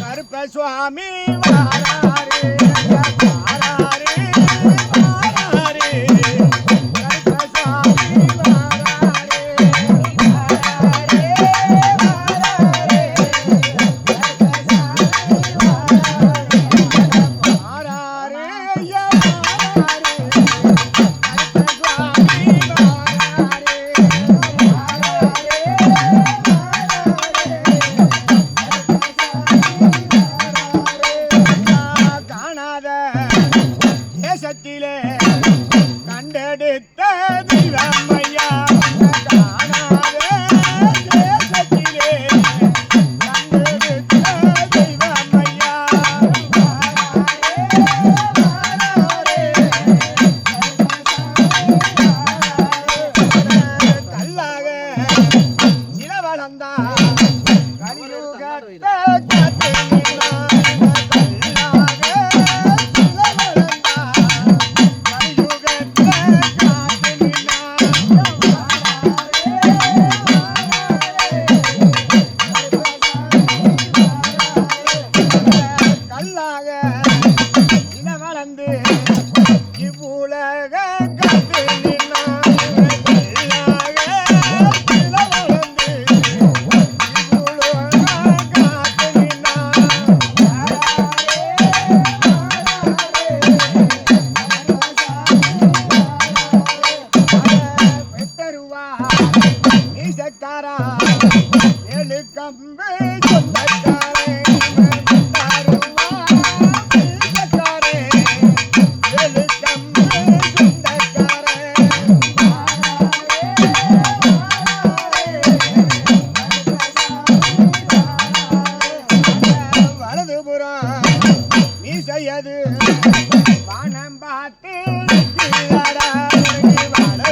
கருப்ப சுவாமி வாராரே. சொந்தக்காரா ஏழு கம்பு சொந்தக்காரே பார்த்து வாழ